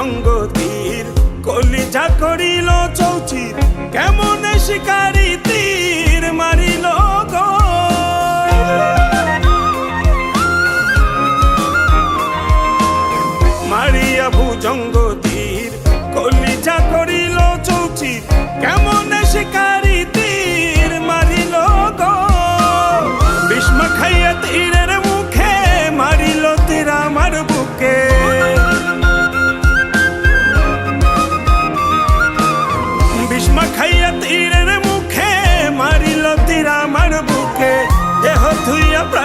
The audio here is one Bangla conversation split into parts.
জঙ্গ তীর কলিজা করিল চৌচির, কেমন শিকারি তীর মারিল গো? মারিয়া ভুজঙ্গ তীর কলিজা করিল চৌচির, কেমন শিকারি তীর মারিল গো? বিষ্ম খাইয়া তীরে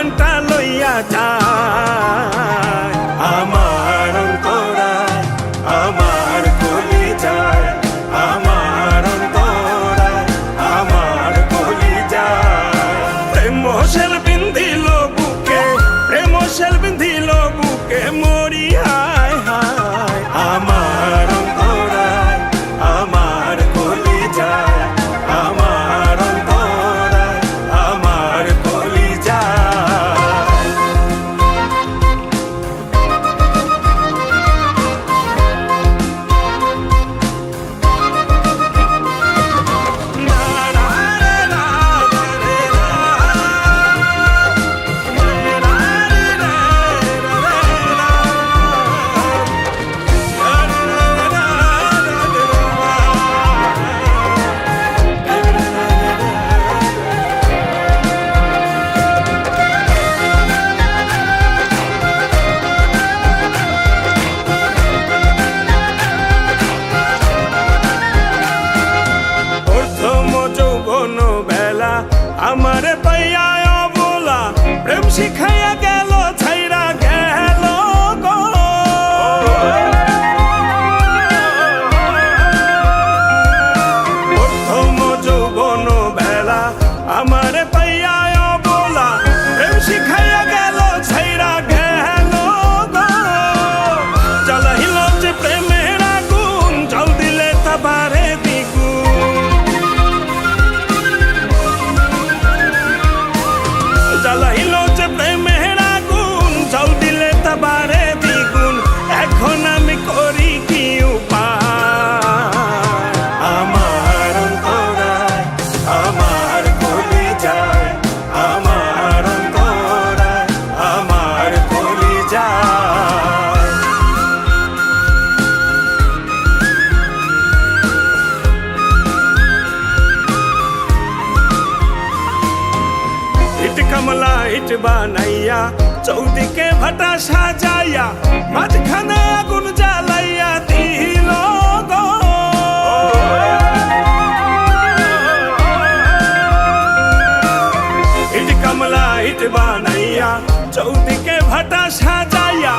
প্রাণটা লইয়া যা। Emshikaya রকম লাইট বানাইয়া চৌদিকে ভাটা সাজাইয়া মাঝখানে আগুন জ্বালাইয়া দিল ইট কমলা ইট বানাইয়া চৌদিকে ভাটা সাজাইয়া